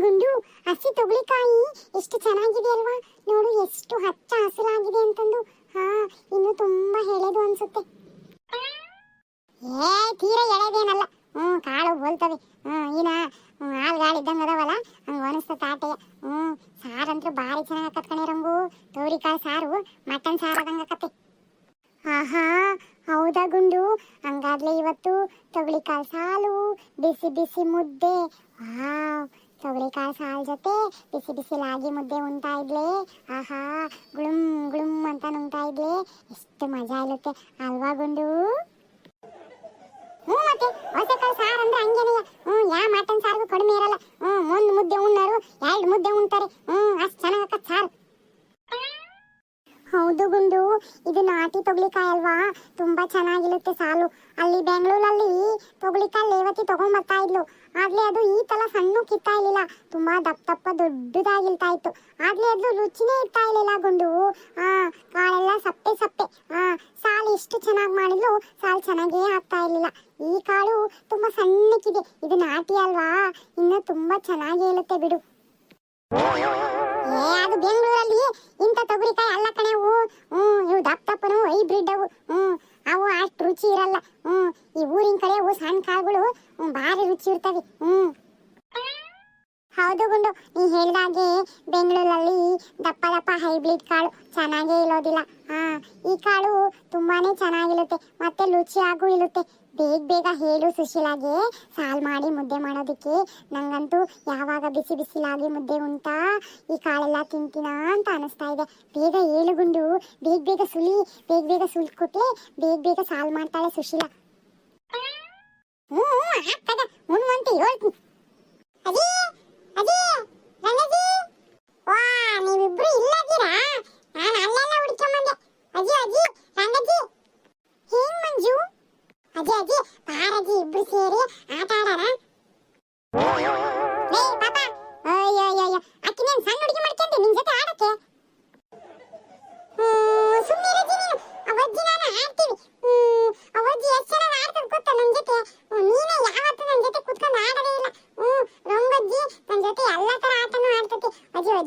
ಗುಂಡು ಹಸಿ ತೊಗಲಿಕಾಯಿ ಎಷ್ಟು ಚೆನ್ನಾಗಿದೆ ಅಲ್ವಾ? ನೋಡು ಎಷ್ಟು ಹಚ್ಚ ಹಸಿರಾಗಿದೆ ಅಂತಂದು. ಹಾ ಇನ್ನು ತುಂಬಾ ಹೇಳೋದು ಅನ್ಸುತ್ತೆ. ಏ ತೀರಾ ಎಳೆದೇನಲ್ಲ. ಹ್ಮ್ ಕಾಳು ಹೋಲ್ತವೆ. ಈನ ಹ್ಮ್, ಹಾಲ್ಗಾಳು ಇದ್ದಂಗೆ ಅದಾವಲ್ಲ ಹಂಗೆ ಅನಿಸ್ತದೆ ತಾಟೆ. ಹ್ಮ್ ಸಾರಂತೂ ಭಾರಿ ಚೆನ್ನಾಗಿ ಆಕತ್ ರಂಗು. ತೋರಿಕಾಳು ಸಾರು ಮಟನ್ ಸಾರು ಆದಂಗೆ ಆಕತ್ತೆ. ಆಹಾ ಹೌದಾ ಗುಂಡು? ಹಂಗಾದ್ಲೆ ಇವತ್ತು ತೊಗಳಿಕಾಳು ಸಾಲು. ಬಿಸಿ ಬಿಸಿ ಮುದ್ದೆ. ವಾವ್ ತೊಗಳಿಕಾಳು ಸಾಲ್ ಜೊತೆ ಬಿಸಿ ಬಿಸಿ ಲಾಗಿ ಮುದ್ದೆ ಉಣ್ತಾ ಇದ್ಲೆ. ಆಹಾ ಗುಳುಮ್ ಗುಳುಮ್ ಅಂತ ನುಂಗ್ತಾ ಇದ್ಲೆ. ಎಷ್ಟು ಮಜಾ ಇರುತ್ತೆ. ಅಲ್ವಾ ಗುಂಡು? ಹ್ಞೂ ಮತ್ತೆ, ಹೊಸಕಾಳು ಸಾರು ಅಂದ್ರೆ ಹಂಗೇನೆಯ ಹ್ಞೂ, ಯಾ ಮಟನ್ ಸಾರಿಗೂ ಕಡಿಮೆ ಇರಲ್ಲ. ಹ್ಞೂ, ಒಂದು ಮುದ್ದೆ ಉಣ್ಣಾರು, ಎರಡು ಮುದ್ದೆ ಉಣ್ತಾರೆ. ಹ್ಞೂ, ಅಷ್ಟು ಚೆನ್ನಾಗಕ್ಕ ಸಾರು. ಹೌದು ಗುಂಡು. ಇದು ನಾಟಿ ತೊಗಲಿಕಾಯಿ ಅಲ್ವಾ? ತುಂಬಾ ಚೆನ್ನಾಗಿರುತ್ತೆ ಸಾಲು. ಅಲ್ಲಿ ಬೆಂಗಳೂರಲ್ಲಿ ತೊಗಲಿಕಾಯಿ ಲೇವತಿ ತಗೊಂಡ್ ಬರ್ತಾ ಇದ್ಲು. ಆಗ್ಲೇ ಅದು ಈ ತರ ಸಣ್ಣ ಕಿತ್ತಾ ಇರ್ಲಿಲ್ಲ. ತುಂಬಾ ದಪ್ಪ ದಪ್ಪ ದೊಡ್ಡದಾಗಿಲ್ತಾ ಇತ್ತು ಆಗ್ಲೇ ಅದು ರುಚಿನೇ ಇರ್ತಾ ಇರ್ಲಿಲ್ಲ ಗುಂಡು. ಆ, ಕಾಳೆಲ್ಲ ಸಪ್ಪೆ ಸಪ್ಪೆ. ಆ, ಸಾಲು ಎಷ್ಟು ಚೆನ್ನಾಗಿ ಮಾಡಿದ್ಲು, ಸಾಲು ಚೆನ್ನಾಗೇ ಆಗ್ತಾ ಇರ್ಲಿಲ್ಲ. ಈ ಕಾಳು ತುಂಬಾ ಸಣ್ಣಕ್ಕಿದೆ. ಇದು ನಾಟಿ ಅಲ್ವಾ? ಇನ್ನು ತುಂಬಾ ಚೆನ್ನಾಗಿ ಇರುತ್ತೆ ಬಿಡು. ಅದು ಬೆಂಗಳೂರಲ್ಲಿ ಇಂಥ ತೊಗರಿಕಾಯಿ ಅಲ್ಲ ಕಣೆ ಅವು ಹ್ಞೂ, ಇವು ದಪ್ಪ ದಪ್ಪನು ಹೈಬ್ರಿಡ್ ಅವು ಹ್ಞೂ, ಅವು ಅಷ್ಟು ರುಚಿ ಇರಲ್ಲ, ಹ್ಞೂ, ಈ ಊರಿನ ಕಡೆ ಅವು ಸಣ್ಣ ಕಾಳುಗಳು, ಹ್ಞೂ, ಭಾರಿ ರುಚಿ ಇರ್ತವೆ ಹ್ಮ್ ಹೌದು ಗುಂಡು, ನೀ ಹೇಳಿದಾಗೆ ಬೆಂಗಳೂರಲ್ಲಿ ದಪ್ಪ ದಪ್ಪ ಹೈಬ್ರಿಡ್ ಕಾಳು ಚೆನ್ನಾಗೇ ಇರೋದಿಲ್ಲ. ಹಾ ಈ ಕಾಳು ತುಂಬಾನೇ ಚೆನ್ನಾಗಿರುತ್ತೆ, ಮತ್ತೆ ರುಚಿಯಾಗೂ ಇರುತ್ತೆ. ಬೇಗ ಬೇಗ ಹೇಳು ಸುಶೀಲಾಗೆ, ಸಾಲ್ ಮಾಡಿ ಮುದ್ದೆ ಮಾಡೋದಕ್ಕೆ. ನಂಗಂತೂ ಯಾವಾಗ ಬಿಸಿ ಬಿಸಿಲಾಗಿ ಮುದ್ದೆ ಉಂಟಾ, ಈ ಕಾಳೆಲ್ಲ ತಿಂತೀನ ಅಂತ ಅನಿಸ್ತಾ ಇದೆ. ಬೇಗ ಏಳು ಗುಂಡು, ಬೇಗ ಬೇಗ ಸುಲಿ ಬೇಗ ಬೇಗ ಸುಲ್ಕೊಟ್ಲೆ ಬೇಗ ಬೇಗ ಸಾಲ್ ಮಾಡ್ತಾಳೆ ಸುಶೀಲಾ. ಹ್ಞೂ ಹೇಳ್ತೀನಿ. ಅಜಿ ಅಜಿ ರಂಗಜಿ ವಾ ನೀವಿಬ್ರು ಇಲ್ಲದಿರಾ?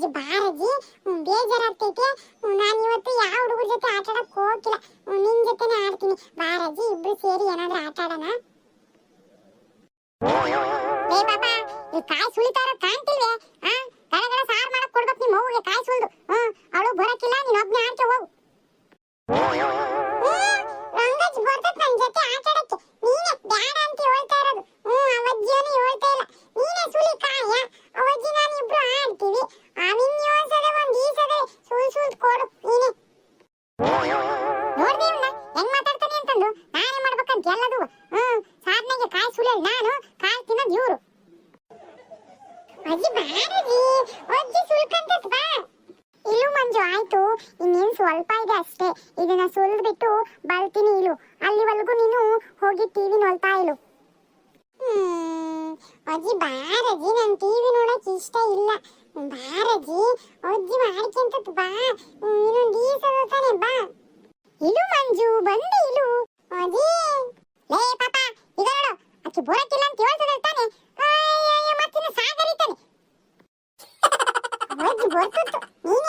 ಅಜ್ಜಿ ಬಾರಜ್ಜಿ ಬೇಜಾರಾಗ್ತೈತೆ. ನಾನು ಇವತ್ತು ಯಾವ ಹುಡುಗರ ಜೊತೆ ಆಟ ಆಡಕ್ ಹೋಗಿಲ್ಲ ನಿನ್ ಜೊತೆನೆ ಆಡ್ತೀನಿ. ಬಾರಜ್ಜಿ ಇಬ್ರು ಸೇರಿ ಏನಾದ್ರೂ ಆಟ ಆಡೋಣ. ಲೇ ಪಾಪ, ಈ ಕಾಯಿ ಸುಳಿತಾರ ಕಾಣ್ತಿಲ್ವೇ? ಆ ಗಡ ಗಡ ಸಾರ್ ಮಾಡಕ್ ಕೊಡ್ಬೇಕು ನಿಮ್ಮ ಮಗುಗೆ ಕಾಯಿ ಸುಲ್ದು. ಹ್ಮ್, ಅವಳು ಬರಕ್ಕಿಲ್ಲ ನೀನ್ ಒಬ್ನೇ ಆಡ್ಕೆ ಹೋಗು. ರಂಗಜ್ ಬರ್ತದ ನನ್ ಜೊತೆ, ಆಟ ಆಯ್ತು, ಇನ್ನೇನ್ ಸ್ವಲ್ಪ ಇದೆ ಅಷ್ಟೇ. ಇದನ್ನ ಸುಲ್ದ್ಬಿಟ್ಟು ಬರ್ತೀನಿ ಇಲು. ಅಲ್ಲಿವರೆಗೂ ನೀನು ಹೋಗಿ ಟಿವಿ ನೋಡ್ತಾ ಇಲು. ಅಜ್ಜಿ ಬಾರಜಿ ನನ್ ಟಿವಿ ನೋಡಕ್ ಇಷ್ಟ ಇಲ್ಲ. ಬಾರ ಅಜ್ಜಿ ಮಾಡ್ಕೊಂತ ಬಾ. ಇನ್ನೊಂದ್ ಈಸದ ತಾನೆ ಬಾ. ಇಲು ಮಂಜು, ಬಂದೆ ಇಲು. ಅಜ್ಜಿ. ಲೇ, ಪಾಪ, ಈಗ ನೋಡು. ಅಕ್ಕಿ ಬೋರಕ್ಕಿಲ್ಲ ಅಂತ ಹೇಳ್ತದಲ್ಲ ತಾನೆ. ಮತ್ತಿನ್ನು ಸಾಗರಿತಾನೆ. ಅಜ್ಜಿ ಬರ್ತಿತ್ತು. ನೀನ್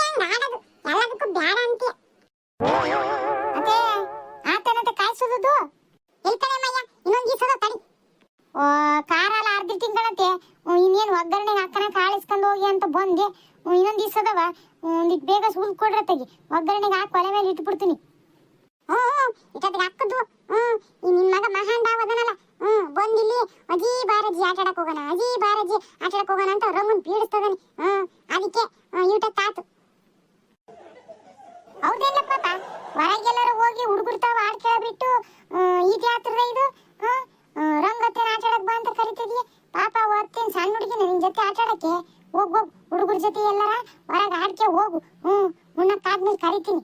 ಹ್ಮ್ ಮುನ್ನಕ್ಕಾದ್ಮೇಲೆ ಕರಿತೀನಿ.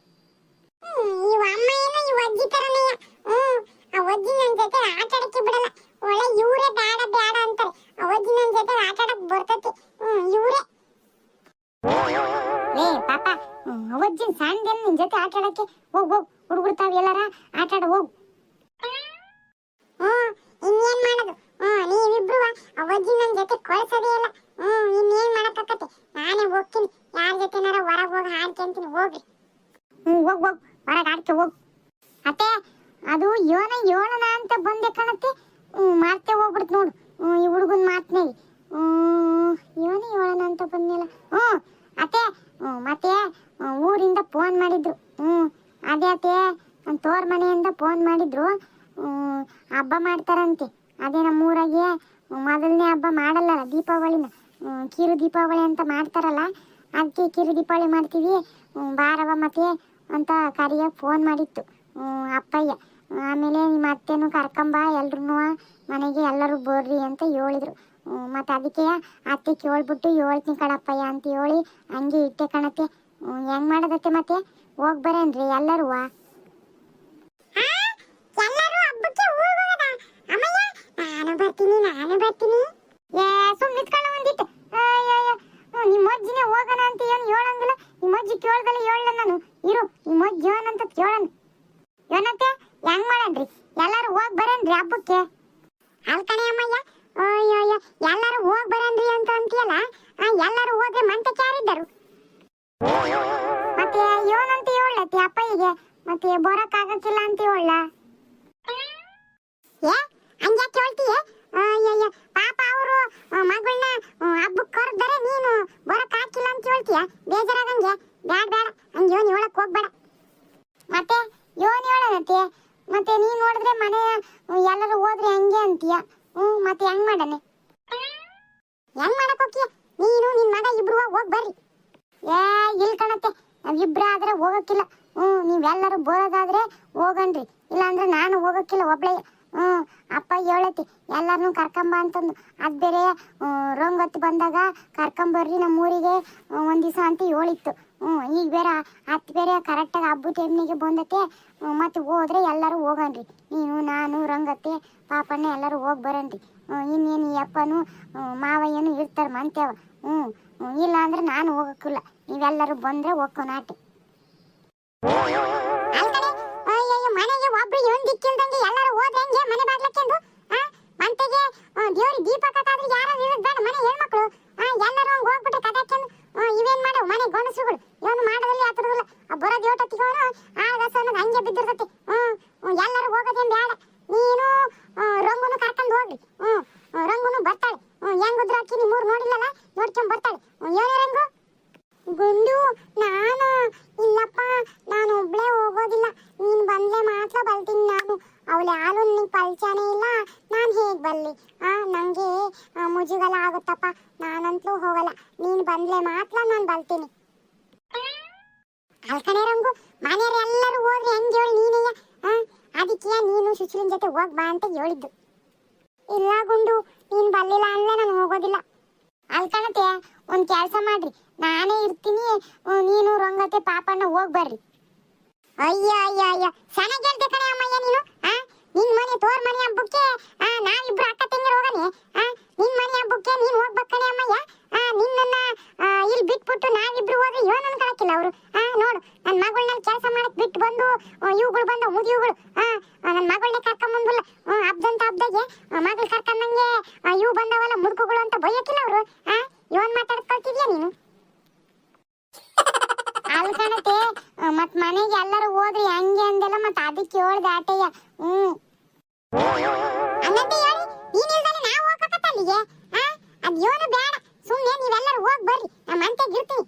ಇವ ಅಮ್ಮ ಏನೋ ಇವ ಅಜ್ಜಿ ತರನೇ ಹ್ಮ್, ಆ ಅಜ್ಜಿ ನನ್ನ ಜೊತೆ ಆಟ ಆಡಕ್ಕೆ ಬಿಡಲ್ಲ. ಒಳ್ಳೆ ಇವ್ರೇ ಬೇಡ ಬೇಡ ಅಂತಾರೆ. ಆ ಅಜ್ಜಿ ನನ್ನ ಜೊತೆ ಆಟ ಆಡಕ್ ಬರ್ತೈತಿ. ಹ್ಮ್, ಇವ್ರೇ. ಏ, ಪಾಪ ಅವಜ್ಜಿನ ಸಣ್ಣದೇನು ನಿನ್ ಜೊತೆ ಆಟಾಡಕ್ಕೆ ಹೋಗ್ ಹೋಗ್, ಹುಡುಗರು ಎಲ್ಲಾರ ಆಟ ಆಡ ಹೋಗ್. ಹ್ಮ್, ಇನ್ನೇನ್ ಮಾಡೋದು? ಹ್ಮ್ ನೀವಿಬ್ರು ಅವಜ್ಜಿ ನನ್ ಜೊತೆ ಕಳ್ಸೋದೇ ಇಲ್ಲ. ಹ್ಮ್ ಇನ್ನೇನ್ ಮಾಡಕ್ಕಾಕತ್ತೆ? ನಾನೇ ಹೋಗ್ತೀನಿ. ಯಾರ ಜೊತೆನಾರ ಹೊರಗೆ ಹೋಗಿ ಹಾಡ್ಕೊಂತೀನಿ ಹೋಗ್ರಿ. ಹ್ಮ್ ಹೋಗ್ ಹೋಗ್. ಹೊರಗೆ ಹಾಡ್ಕೆ, ಹೋಗ್. ಅತ್ತೆ, ಅದು ಯೋನ ಯೋನನ ಅಂತ ಬಂದೆ ಕಾಣತ್ತೆ. ಹ್ಮ್ ಮಾಡ್ತೇ ಹೋಗ್ಬಿಡ್ತು ನೋಡು. ಹ್ಮ್ ಈ ಹುಡುಗನ್ ಮಾತನೇಲಿ ಹ್ಮ್ ಯೋನ ಯೋಳನ ಅಂತ ಬಂದಿಲ್ಲ ಹ್ಮ್ ಅತ್ತೆ ಹ್ಮ್ ಮತ್ತೆ ಊರಿಂದ ಫೋನ್ ಮಾಡಿದ್ರು. ಹ್ಮ್ ಅದೇ ಅತ್ತೆ ತೋರ್ ಮನೆಯಿಂದ ಫೋನ್ ಮಾಡಿದ್ರು. ಹಬ್ಬ ಮಾಡ್ತಾರಂತೆ. ಅದೇ ನಮ್ಮೂರಾಗೆ ಮೊದಲನೇ ಹಬ್ಬ ಮಾಡಲ್ಲ ದೀಪಾವಳಿನ. ಕಿರು ದೀಪಾವಳಿ ಅಂತ ಮಾಡ್ತಾರಲ್ಲ, ಅದಕ್ಕೆ ಕಿರು ದೀಪಾವಳಿ ಮಾಡ್ತೀವಿ. ಬಾರವ ಮತ್ತೆ ಅಂತ ಕರಿಯ ಫೋನ್ ಮಾಡಿತ್ತು. ಅಪ್ಪಯ್ಯ. ಆಮೇಲೆ ನಿಮ್ಮ ಅತ್ತೆನೂ ಕರ್ಕೊಂಬ ಎಲ್ರೂ ಮನೆಗೆ ಎಲ್ಲರೂ ಬರ್ರಿ ಅಂತ ಹೇಳಿದ್ರು. ಮತ್ತು ಅದಕ್ಕೆ ಅತ್ತೆ ಕೇಳ್ಬಿಟ್ಟು ಹೇಳ್ತೀನಿ ಕಣಪ್ಪಯ್ಯ ಅಂತ ಹೇಳಿ ಹಂಗೆ ಇಟ್ಟೆ ಕಣತ್ತೆ ಹೆಂಗೆ ಮಾಡೋದತ್ತೆ ಮತ್ತೆ? ಹೋಗ್ ಬರೇನ್ರಿ, ಎಲ್ಲರೂ. ಎಲ್ಲರೂ ಹಬ್ಬಕ್ಕೆ ನಾನು ಬರ್ತೀನಿ ನಾನು ಬರ್ತೀನಿ. ಏ ಸುಮ್ ನಿತ್ಕೊಂಡು ಬಂದಿತ್ತು ನಿಮ್ಮ ಅಜ್ಜಿನೇ ಹೋಗೋಣ ಅಂತ ಏನು ಹೇಳಂಗಿಲ್ಲ. ನಿಮ್ಮ ಅಜ್ಜಿ ಕೇಳ್ದಲ್ಲ ಹೇಳಲ್ಲ ನಾನು. ಇರು ನಿಮ್ಮ ಅಜ್ಜಿ ಏನಂತ ಕೇಳೋಣ. ಏನಂತೆ ಹೆಂಗ್ ಮಾಡನ್ರಿ? ಎಲ್ಲರೂ ಹೋಗ್ ಬರೇನ್ರಿ ಹಬ್ಬಕ್ಕೆ? ಅಲ್ಕಣೆ ಅಮ್ಮಯ್ಯ. ಅಯ್ಯಯ್ಯ ಎಲ್ಲರೂ ಹೋಗ್ ಬರೇನ್ರಿ ಅಂತ ಅಂತೀಯಲ್ಲ? ಎಲ್ಲರೂ ಹೋದ್ರೆ ಮಂತಕ್ಕೆ ಯಾರಿದ್ದರು? ಮತ್ತೆ ಏನಂತ ಹೇಳತ್ತೆ ಅಪ್ಪಯ್ಯಗೆ? ಮತ್ತೆ ಬರಕ್ ಅಂತ ಹೇಳ ಏ ಹಂಗ್ಯಾಕೆ ಹೇಳ್ತೀಯ ಅಯ್ಯಯ್ಯ ಪಾಪ ಅವರು ಮಗಳನ್ನ ಹಬ್ಬಕ್ಕೆ ಕರೆದರೆ ನೀನು ಬರಕ್ ಹಾಕಿಲ್ಲ ಅಂತ ಹೇಳ್ತೀಯ? ಬೇಜಾರಾಗಂಗೆ ಬ್ಯಾಡ ಬ್ಯಾಡ. ಹಂಗೆ ಯೋನಿ ಹೇಳಕ್ ಹೋಗ್ಬೇಡ. ಮತ್ತೆ ಯೋನಿ ಹೇಳನತ್ತೆ ಮತ್ತೆ ನೀ ನೋಡಿದ್ರೆ ಮನೆ ಎಲ್ಲರೂ ಹೋದ್ರೆ ಹಂಗೆ ಅಂತೀಯ? ಹ್ಮ್, ಮತ್ತೆ ಹೆಂಗ್ ಮಾಡನೆ? ಹೆಂಗ್ ಮಾಡಕ್ ಹೋಗ್ತೀಯ? ನೀನು, ನಿನ್ ಮಗ ಇಬ್ರು ಹೋಗ್ ಬರ್ರಿ. ಏ, ಇಲ್ ಕಣತ್ತೆ. ಇಬ್ರ ಆದ್ರೆ ಹೋಗಕ್ಕಿಲ್ಲ. ಹ್ಮ್, ನೀವೆಲ್ಲರೂ ಬರೋದಾದ್ರೆ ಹೋಗನ್ರಿ. ಇಲ್ಲಾಂದ್ರೆ ನಾನು ಹೋಗಕ್ಕಿಲ್ಲ, ಒಬ್ಳೆ. ಹ್ಮ್ ಅಪ್ಪ ಹೇಳತಿ ಎಲ್ಲಾರನು ಕರ್ಕೊಂಬ ಅಂತಂದು. ಅದ್ ಬೇರೆ ರಂಗತ್ತು ಬಂದಾಗ ಕರ್ಕೊಂಬರ್ರಿ ನಮ್ಮ ಊರಿಗೆ ಒಂದು ದಿವಸ ಅಂತ ಹೇಳಿತ್ತು. ಹ್ಮ್ ಈಗ ಬೇರೆ ಹತ್ತು ಬೇರೆ ಕರೆಕ್ಟಾಗಿ ಹಬ್ಬ ಟೈಮ್ನಿಗೆ ಬಂದತೆ ಮತ್ತೆ ಹೋದ್ರೆ ಎಲ್ಲರೂ ಹೋಗನ್ರಿ. ನೀನು ನಾನು ರಂಗತ್ತೆ ಪಾಪಣ್ಣ ಎಲ್ಲರೂ ಹೋಗಿ ಬರನ್ರಿ. ಇನ್ನೇನು ಅಪ್ಪನು ಹ್ಮ್, ಮಾವಯ್ಯನು ಇರ್ತಾರೆ ಮಂತೇವ ಹ್ಞೂ ಇಲ್ಲ ಅಂದ್ರೆ ನಾನು ಹೋಗಕ್ಕಿಲ್ಲ ನೀವೆಲ್ಲರೂ ಬಂದ್ರೆ ಹೋಗ್ಕೊ ನಾಟಿ ಮನೆಗೆ ಒಬ್ರು ಇವನ್ ದಿಕ್ಕಿಲ್ದಂಗೆ ಎಲ್ಲರೂ ಹೋದ್ರೆ ಹೆಂಗೆ? ಮನೆ ಬಾಗ್ಲಕ್ಕೆಂದು? ಮಂತೆಗೆ ದೇವ್ರಿಗೆ ದೀಪ ಕಟ್ಟಾದ್ರೆ ಯಾರು ಇರೋದ್ ಬೇಡ ಮನೆ ಹೆಣ್ಮಕ್ಳು ಆ, ಎಲ್ಲರೂ ಹಂಗ್ ಹೋಗ್ಬಿಟ್ಟು ಕದಾಕ್ಯಂದು ಇವೇನ್ ಮಾಡವು ಮನೆ ಗಣಸುಗಳು ಇವನು ಮಾಡೋದಲ್ಲಿ ಆತರದಿಲ್ಲ ಬರೋ ದೇವಟತ್ತಿಗೆ ಅವನು ಆಳ್ಗಸ ಅನ್ನೋದು ಹಂಗೆ ಬಿದ್ದಿರ್ತೈತಿ ಹ್ಮ್ ಹ್ಮ್, ಎಲ್ಲರೂ ಹೋಗೋದೇನ್ ಬೇಡ ನೀನು ಆ, ರಂಗುನು ಕರ್ಕೊಂಡು ಹೋಗ್ರಿ ಹ್ಮ್ ಹ್ಮ್, ರಂಗುನು ಬರ್ತಾಳೆ ಹ್ಮ್ ಹೆಂಗುದ್ರ ಅಕ್ಕಿ ನಿಮ್ಮೂರ್ ನೋಡಿಲ್ಲಲ್ಲ ನೋಡ್ಕೊಂಡ್ ಬರ್ತಾಳೆ ಹ್ಮ್, ಏನೇ ರಂಗು ಗುಂಡು ನಾನು ಇಲ್ಲಪ್ಪ ನಾನು ಒಬ್ಳೇ ಹೋಗೋದಿಲ್ಲ ನೀನ್ ಮಾತ್ರ ನಾನು. ಅವಳ ಯಾರು ನಿಂಗೆ ಪರಿಚಯನೇ ಇಲ್ಲ ನಾನು ಹೇಗ್ ಬರಲಿ ಆ ನಂಗೆ ಆ, ಮುಜುಗಲ ಆಗುತ್ತಪ್ಪ. ನಾನಂತೂ ಹೋಗಲ್ಲ. ನೀನ್ ಬಂದ್ಲೆ ಮಾತ್ರ ನಾನು ಬರ್ತೀನಿ ಅಲ್ಕಣೆ ರಂಗು ಮನೆಯವರೆಲ್ಲರೂ ಹೋದ್ರೆ ಹೆಂಗೆ ಹೇಳಿ ನೀನೆಯ ಅದಕ್ಕೆ ನೀನು ಸುಶೀಲನ್ ಜೊತೆ ಹೋಗ್ ಬಾ ಅಂತ ಹೇಳಿದ್ದು. ಇಲ್ಲ ಗುಂಡು ನೀನ್ ಬರಲಿಲ್ಲ ಅಂದ್ರೆ ನಾನು ಹೋಗೋದಿಲ್ಲ. ಅಲ್ಕಣತೆ ಒಂದು ಕೆಲಸ ಮಾಡ್ರಿ. ನಾನೇ ಇರ್ತೀನಿ ನೀನು ರಂಗತೆ ಪಾಪಣ್ಣ ಹೋಗಿ ಬರ್ರಿ. ಅಯ್ಯ ಅಯ್ಯ ಅಯ್ಯ. ಚೆನ್ನಾಗಿ ಹೇಳ್ದೆ ಕಣೆ ಅಮ್ಮಯ್ಯ ನೀನು, ಆ? ನಿನ್ ಮನೆ ತೋರ್ ಮನೆ ಹಬ್ಬಕ್ಕೆ, ಆ, ನಾವಿಬ್ರು ಅಕ್ಕ ತಂಗಿರು ಹೋಗನೆ ಆ? ನಿನ್ ಮನೆ ಹಬ್ಬಕ್ಕೆ ನೀನ್ ಹೋಗ್ಬೇಕು ಕಣೆ ಅಮ್ಮಯ್ಯ, ಆ? ನಿನ್ನನ್ನ ಇಲ್ಲಿ ಬಿಟ್ಬಿಟ್ಟು ನಾವಿಬ್ರು ಹೋದ್ರೆ ಏನು ಕಳಕಿಲ್ಲ ಅವರು, ಆ? ನೋಡು ನನ್ನ ಮಗಳನ್ನ ಕೆಲಸ ಮಾಡಕ್ ಬಿಟ್ಟು ಬಂದು ಇವುಗಳು ಬಂದು ಮುದಿಯುಗಳು ಆ? ನನ್ನ ಮಗಳನ್ನ ಕರ್ಕೊಂಡ್ ಬಂದಿಲ್ಲ ಹಬ್ದಂತ ಹಬ್ದಾಗೆ ಮಗಳು ಕರ್ಕೊಂಡಂಗೆ ಇವು ಬಂದವಲ್ಲ ಮುದುಕುಗಳು ಅಂತ ಬೈಯಕಿಲ್ಲ ಅವರು, ಆ? ಇವನ್ ಮಾತಾಡ್ಕೊಳ್ತಿದ್ಯಾ ನೀನು? ಅಲ್ಲಿ ಕಾಣತ್ತೆ ಮತ್ ಮನೆಗೆ ಎಲ್ಲರೂ ಹೋದ್ರಿ ಹಂಗೆ ಅಂದೆಲ್ಲ ಮತ್ ಅದಕ್ಕೆ ಹೇಳ್ದೆ ಆಟಯ್ಯ. ಹ್ಮ್. ಹಂಗಂತ ಹೇಳಿ, ನೀನ್ ಇಲ್ದಾನೆ ನಾ ಹೋಗಕತ್ತ ಅಲ್ಲಿಗೆ? ಆ? ಅದ್ ಏನು ಬೇಡ. ಸುಮ್ನೆ ನೀವೆಲ್ಲರೂ ಹೋಗ್ ಬರ್ರಿ. ನಮ್ಮ ಅಂತೆ ಇರ್ತೀನಿ.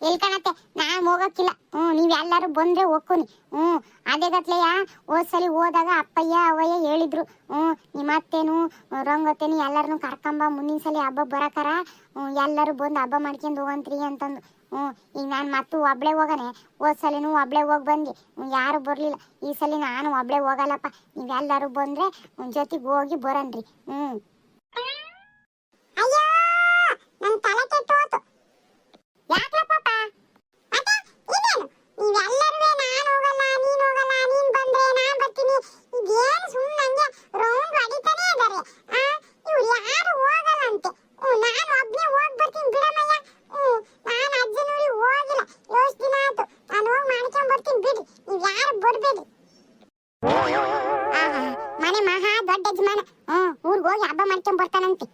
ಎಲ್ ಕಾಣತ್ತೆ, ನಾನ್ ಹೋಗಕ್ಕಿಲ್ಲ. ಹ್ಮ್, ನೀವೆಲ್ಲರೂ ಬಂದ್ರೆ ಹೋಗ್ಕೊನಿ. ಹ್ಮ್, ಅದೇ ಗತ್ಲೆಯ ಹೋದ್ಸಲಿ ಹೋದಾಗ ಅಪ್ಪಯ್ಯ ಅವಯ್ಯ ಹೇಳಿದ್ರು. ಹ್ಮ್, ನಿಮ್ಮ ಅತ್ತೇನು ರಂಗತ್ತೇನು ಎಲ್ಲರನ್ನು ಕರ್ಕೊಂಬ ಮುಂದಿನ ಸಲ ಹಬ್ಬ ಬರಕಾರ. ಹ್ಮ್, ಎಲ್ಲರೂ ಬಂದು ಹಬ್ಬ ಮಾಡ್ಕೊಂಡು ಹೋಗಂತ್ರಿ ಅಂತಂದು. ಹ್ಮ್ ಈಗ ನಾನು ಮತ್ತು ಒಬ್ಳೆ ಹೋಗನೆ, ಹೋದ್ ಸಲಿನೂ ಒಬ್ಳೆ ಹೋಗಿ ಬಂದು. ಯಾರು ಬರಲಿಲ್ಲ. ಈ ಸಲ ನಾನು ಒಬ್ಳೆ ಹೋಗಲ್ಲಪ್ಪ. ನೀವೆಲ್ಲರೂ ಬಂದ್ರೆ ಜೊತೆಗೆ ಹೋಗಿ ಬರನ್ರಿ ಹ್ಮ್ ಹೋಗಿ ಹಬ್ಬ ಮಾಡ್ಕೊಂಡ್ ಬರ್ತಾನಂತೆ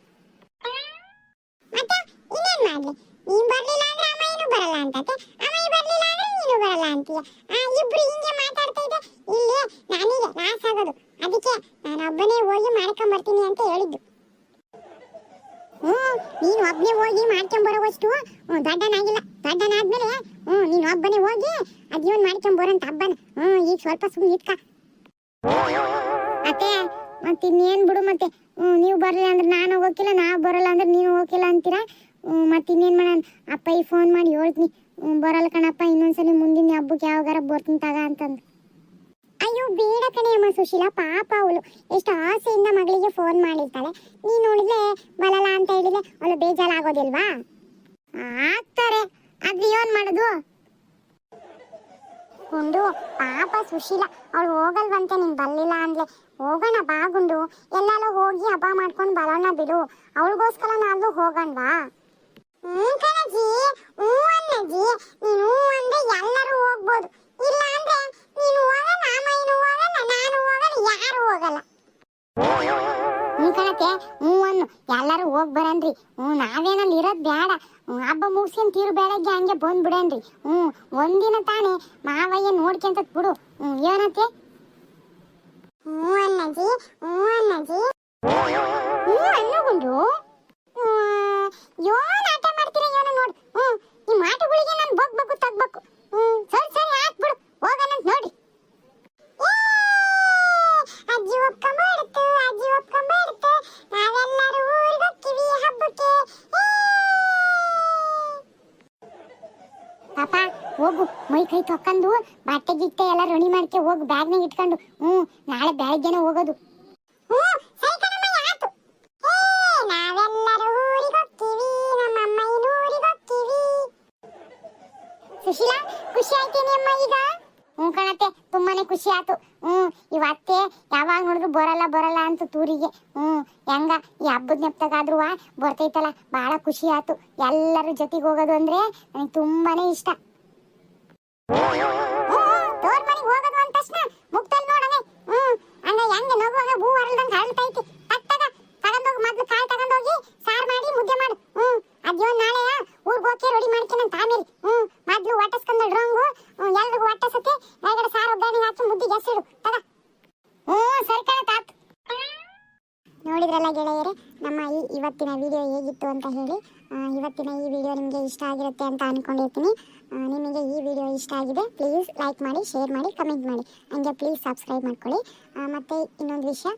ಮತ್ತೆ ಇನ್ನೇನ್ ಮಾಡ್ಲಿ? ನೀನ್ ಬರ್ಲಿಲ್ಲ ಅಂದ್ರೆ ಅಮ್ಮಯ್ಯನು ಬರಲ್ಲ ಅಂತತೆ ಈ ಬರ್ಲಿಲ್ಲ ಅಂದ್ರೆ ನೀನು ಬರಲ್ಲ ಅಂತೀಯ? ಆ, ಇಬ್ರು ಹಿಂಗೆ ಮಾತಾಡ್ತಾ ಇದ್ದೆ ಇಲ್ಲಿ ನಾನೀಗ ಲಾಸ್ ಆಗೋದು ಅದಕ್ಕೆ ನಾನು ಒಬ್ಬನೇ ಹೋಗಿ ಮಾಡ್ಕೊಂಡ್ ಬರ್ತೀನಿ ಅಂತ ಹೇಳಿದ್ದು. ಹ್ಮ್ ನೀನು ಒಬ್ಬನೇ ಹೋಗಿ ಮಾಡ್ಕೊಂಬರೋವಷ್ಟು, ಹ್ಞೂ, ದೊಡ್ಡನಾಗಿಲ್ಲ. ದೊಡ್ಡನಾದ್ಮೇಲೆ, ಹ್ಞೂ, ನೀನು ಒಬ್ಬನೇ ಹೋಗಿ ಅದೇನು ಮಾಡ್ಕೊಂಬರಂತ ಹಬ್ಬನ? ಹ್ಞೂ, ಈಗ ಸ್ವಲ್ಪ ಸುಮ್ಮನೆ ಇಟ್ಕ ಅತ್ತೆ ಮತ್ತೆ ಇನ್ನೇನ್ ಬಿಡು ಮತ್ತೆ. ನೀವು ಬರಲಿಲ್ಲ ಅಂದ್ರೆ ನಾನು ಹೋಗಿಲ್ಲ ನಾವು ಬರಲ್ಲ ಅಂದ್ರೆ ನೀನು ಹೋಗಿಲ್ಲ ಅಂತೀರಾ? ಮತ್ತೆ ಇನ್ನೇನ್ ಮಾಡೋಣ? ಅಪ್ಪ ಈ ಫೋನ್ ಮಾಡಿ ಹೇಳ್ತೀನಿ. ಬರಲ್ಲ ಕಣಪ್ಪ, ಇನ್ನೊಂದ್ಸಲಿ ಮುಂದಿನ ಹಬ್ಬಕ್ಕೆ ಯಾವಾಗಾರ ಬರ್ತೀನಿ ತಗ ಅಂತಂದು. ಅಯ್ಯೋ, ಬೇಡ ಕಣೆ ಅಮ್ಮ ಸುಶೀಲಾ, ಪಾಪ ಅವಳು. ಎಷ್ಟು ಆಸೆಯಿಂದ ಮಗಳಿಗೆ ಫೋನ್ ಮಾಡಿರ್ತಾಳೆ. ನೀನು ನೋಡಿದ್ರೆ ಬರಲ್ಲ ಅಂತ ಹೇಳಿದ್ರೆ ಅವಳು ಬೇಜಾರಾಗೋದಿಲ್ವಾ? ಆಗ್ತಾರೆ. ಆದ್ರೆ ಏನ್ ಮಾಡೋದು? ಒಂದು ಪಾಪ ಸುಶೀಲ, ಅವಳು ಹೋಗಲ್ವಂತೆ, ನೀನ್ ಬರ್ಲಿಲ್ಲ ಅಂದ್ಲೆ ಹೋಗೋಣ ಬಾ ಗುಂಡು. ಎಲ್ಲಾರು ಹೋಗಿ ಹಬ್ಬ ಮಾಡ್ಕೊಂಡು ಬರೋಣ ಬಿಡು. ಅವಳಿಗೋಸ್ಕರ ನಾವು ಹೋಗೋಣವಾ? ಹ್ಞೂ ಕಣಜ್ಜಿ ಹ್ಞೂ ಅನ್ನಜ್ಜಿ ನೀನು ಅಂದ್ರೆ ಎಲ್ಲರೂ ಹೋಗ್ಬೋದು. ಇಲ್ಲ ಅಂದ್ರೆ ನೀನು ಹೋಗಲ್ಲ ಮಾಮಯ್ಯನು ಹೋಗಲ್ಲ, ನಾನು ಹೋಗಲ್ಲ, ಯಾರು ಹೋಗಲ್ಲ. ಹ್ಞೂ ಕಣತೆ. ಹ್ಞೂ ಅನ್ನು ಎಲ್ಲರೂ ಹೋಗಿ ಬರನ್ರಿ ಹ್ಞೂ, ನಾವೇನಲ್ಲಿ ಇರೋದು ಬೇಡ ಹಬ್ಬ ಮುಗಿಸ್ಕೊಂಡು ತೀರು ಬೆಳಗ್ಗೆ ಹಂಗೆ ಬಂದ್ಬಿಡನ್ರಿ. ಹ್ಞೂ, ಒಂದಿನ ತಾನೇ ಮಾವಯ್ಯ ನೋಡ್ಕೊಂತ ಬಿಡು. ಹ್ಞೂ ಏನತ್ತೆ ಹ್ಞೂ ಅಣ್ಣಜಿ ಹ್ಞೂ ಅಣ್ಣಜಿ ಹ್ಞೂ ಅನ್ನಗುಂಡು ಯೋನ್ ಆಟ ಮಾಡ್ತೀರ ಏನೋ ನೋಡು. ಹ್ಞೂ ಈ ಮಾಟುಗಳಿಗೆ ನಾನು ಬಗ್ಬೇಕು ತಗ್ಬೇಕು ಹ್ಞೂ ಸರಿ ಸರಿ ಆತ್ ಮೈ ಕೈ ತೊಕ್ಕಂದು ಬಟ್ಟೆ ಗಿಟ್ಟೆ ಎಲ್ಲ ರೆಡಿ ಮಾಡ್ಕೆ ಹೋಗಿ ಬ್ಯಾಗ್ನಾಗ ಇಟ್ಕೊಂಡು. ಹ್ಞೂ ನಾಳೆ ಬೆಳಗ್ಗೆನೆ ಹೋಗೋದು. ಸುಶೀಲಾ, ಖುಷಿ ಆಯ್ತೇನೆ ಅಮ್ಮ ಈಗ? ಹ್ಞೂ ಕಣತ್ತೆ, ತುಂಬಾನೇ ಖುಷಿ ಆಯ್ತು. ಹ್ಞೂ ಇವತ್ತೆ ಯಾವಾಗ ನೋಡಿದ್ರು ಬರಲ್ಲ ಬರಲ್ಲ ಅಂತ ತೂರಿಗೆ. ಹ್ಞೂ ಹೆಂಗ ಈ ಹಬ್ಬದ ನೆಪ್ತಾಗಾದ್ರೂ ಬರ್ತೈತಲ್ಲ ಭಾಳ ಖುಷಿ ಆಯ್ತು. ಎಲ್ಲರ ಜೊತೆಗೆ ಹೋಗೋದು ಅಂದ್ರೆ ನನಗೆ ತುಂಬಾನೇ ಇಷ್ಟ. ತೋರ್ ಮನೆಗೆ ಹೋಗೋದು ಅಂದ ತಕ್ಷಣ ಮುಕ್ತಲ್ ನೋಡಂಗೆ ಹ್ಞೂ ಹಂಗ ಹೆಂಗೆ ನಗುವಾಗ ಹೂ ಹರಳ್ದಂಗೆ ಹರಳ್ತೈತಿ ತಟ್ಟಗ ತಗೊಂಡೋಗಿ ಮೊದ್ಲು ಕಾಳು ತಗೊಂಡೋಗಿ ಸಾರು ಮಾಡಿ ಮುದ್ದೆ ಮಾಡು ಹ್ಞೂ ಅದ್ಯೋ ನಾಳೆ ಊರ್ಗ್ ಹೋಗಿ ರೆಡಿ ಮಾಡ್ಕೊಂಡಂತ ಆಮೇಲೆ ಹ್ಞೂ ಮೊದ್ಲು ಒಟ್ಟಸ್ಕೊಂಡ ಡ್ರಂಗು ಎಲ್ರಿಗೂ ಒಟ್ಟಸತಿ ಮೇಲ್ಗಡೆ ಸಾರು ಒಗ್ಗರಣೆ ಹಾಕಿ ಮುದ್ದಿಗೆ ಹೆಸರು ತಗ ಹ್ಞೂ ಸರಿ ಕಣ ತಾತ್ ನೋಡಿದ್ರಲ್ಲ ಗೆಳೆಯರೆ ನಮ್ಮ ಈ ಇವತ್ತಿನ ವಿಡಿಯೋ ಹೇಗಿತ್ತು ಅಂತ ಹೇಳಿ ಆ, ಇವತ್ತಿನ ಈ ವಿಡಿಯೋ ನಿಮಗೆ ಆಗಿರುತ್ತೆ ಅಂತ ಅಂದ್ಕೊಂಡಿರ್ತೀನಿ ನಿಮಗೆ ಈ ವಿಡಿಯೋ ಇಷ್ಟ ಆಗಿದೆ ಪ್ಲೀಸ್ ಲೈಕ್ ಮಾಡಿ ಶೇರ್ ಮಾಡಿ ಕಮೆಂಟ್ ಮಾಡಿ. ಹಂಗೆ ಪ್ಲೀಸ್ ಸಬ್ಸ್ಕ್ರೈಬ್ ಮಾಡ್ಕೊಳ್ಳಿ. ಮತ್ತು ಮತ್ತೆ ಇನ್ನೊಂದು ವಿಷಯ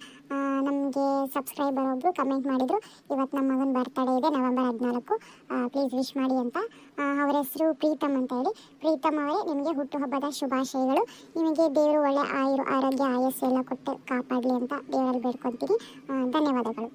ನಮಗೆ ಸಬ್ಸ್ಕ್ರೈಬರ್ ಒಬ್ಬರು ಕಮೆಂಟ್ ಮಾಡಿದರು ಇವತ್ತು ನಮ್ಮ ಮಗನ ಬರ್ತಡೇ ಇದೆ, ನವೆಂಬರ್ ಹದಿನಾಲ್ಕು. ಪ್ಲೀಸ್ ವಿಶ್ ಮಾಡಿ ಅಂತ. ಅವರ ಹೆಸರು ಪ್ರೀತಮ್ ಅಂತ ಹೇಳಿ. ಪ್ರೀತಮ್ ಅವರೇ ನಿಮಗೆ ಹುಟ್ಟುಹಬ್ಬದ ಶುಭಾಶಯಗಳು. ನಿಮಗೆ ದೇವರು ಒಳ್ಳೆ ಆಯುರು ಆರೋಗ್ಯ, ಆಯಸ್ಸು ಎಲ್ಲ ಕೊಟ್ಟು ಕಾಪಾಡಲಿ ಅಂತ ದೇವರಲ್ಲಿ ಬೇಡ್ಕೊತೀನಿ ಧನ್ಯವಾದಗಳು.